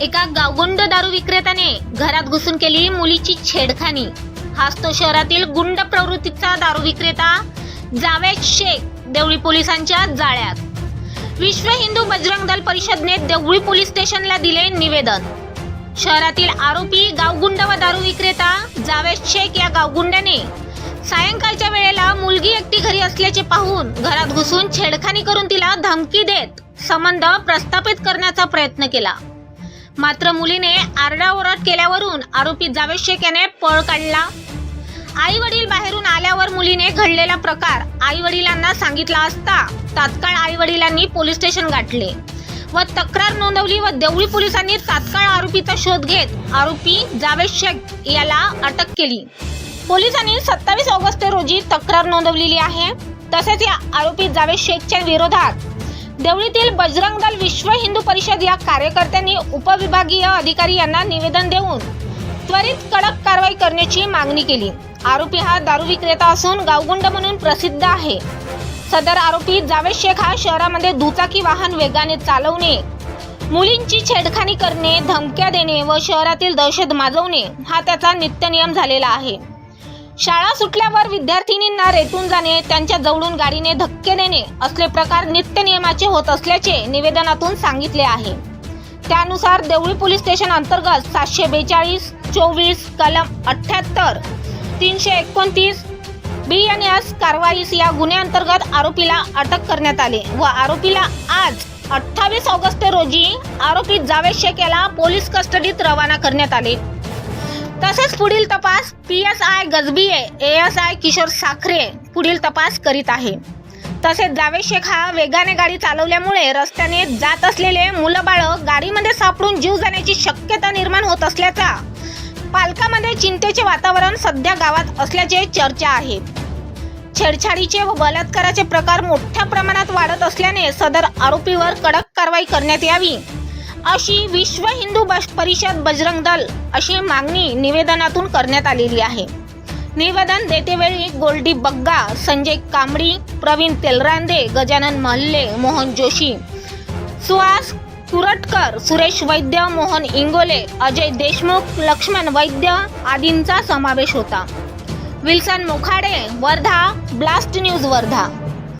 एका गावगुंड दारू विक्रेत्याने घरात घुसून केली मुलीची छेडखानी. हाच तो शहरातील गुंड प्रवृत्तीचा दारू विक्रेता जावेद शेख देवळी पोलिसांच्या जाळ्यात. विश्व हिंदू बजरंग दल परिषदने देवळी पोलीस स्टेशनला दिले निवेदन. शहरातील आरोपी गावगुंड व दारू विक्रेता जावेद शेख या गावगुंड्याने सायंकाळच्या वेळेला मुलगी एकटी घरी असल्याचे पाहून घरात घुसून छेडखानी करून तिला धमकी देत संबंध प्रस्थापित करण्याचा प्रयत्न केला. मात्र मुलीने आरडाओरड केल्यावरून आरोपी जावेद शेख याने पळ काढला. आई वडील बाहेरून आल्यावर मुलीने घडलेला प्रकार आई वडिलांना सांगितला असता तात्काळ आई वडिलांनी पोलीस स्टेशन गाठले व तक्रार नोंदवली व देवळी पोलिसांनी तात्काळ आरोपीचा शोध घेत आरोपी जावेद शेख याला अटक केली. पोलिसांनी सत्तावीस ऑगस्ट रोजी तक्रार नोंदवलेली आहे. तसेच या आरोपी जावेद शेखच्या विरोधात देवळीतील बजरंग दल विश्व हिंदू परिषद या कार्यकर्त्यांनी उपविभागीय अधिकारी यांना निवेदन देऊन त्वरित कडक कारवाई करण्याची मागणी केली. आरोपी हा दारू विक्रेता असून गावगुंड म्हणून प्रसिद्ध आहे. सदर आरोपी जावेद शेख हा शहरामध्ये दुचाकी वाहन वेगाने चालवणे मुलींची छेडखानी करणे धमक्या देणे व शहरातील दहशत माजवणे हा त्याचा नित्यनियम झालेला आहे. शाळा सुटल्यावर विद्यार्थिनींना रेटून जाणे त्यांच्या जवळून गाडीने धक्के देणे असले प्रकार नित्य नियमाचे होत असल्याचे निवेदनातून सांगितले आहे. त्यानुसार देवळी पोलीस स्टेशन अंतर्गत सातशे बेचाळीस चोवीस कलम अठ्ठ्याहत्तर तीनशे एकोणतीस बी एन एस कारवाईस या गुन्ह्याअंतर्गत आरोपीला अटक करण्यात आले व आरोपीला आज अठ्ठावीस ऑगस्ट रोजी आरोपी जावेद शेख याला पोलीस कस्टडीत रवाना करण्यात आले. तसेच पुढील तपास P S I Gajbhiye A S I Kishor Sakhare पुढील तपास करीत आहे. तसेच जावेद शेख हा वेगाने गाडी चालवल्यामुळे रस्त्याने जात असलेले मुलं बाळ गाडीमध्ये सापडून जीव जाण्याची शक्यता निर्माण होत असल्याचा पालकामध्ये चिंतेचे वातावरण सध्या गावात असल्याचे चर्चा आहे. छेडछाडीचे व बलात्काराचे प्रकार मोठ्या प्रमाणात वाढत असल्याने सदर आरोपीवर कडक कारवाई करण्यात यावी. अशी विश्व हिंदू परिषद बजरंग दल अशी मागणी निवेदनातून करण्यात आलेली आहे. निवेदन देतेवेळी गोल्डी बग्गा संजय कांबडी प्रवीण तेलरांदे गजानन महल्ले मोहन जोशी सुहास कुरटकर सुरेश वैद्य मोहन इंगोले अजय देशमुख लक्ष्मण वैद्य आदींचा समावेश होता. Wilson Mokhade Wardha blast news Wardha.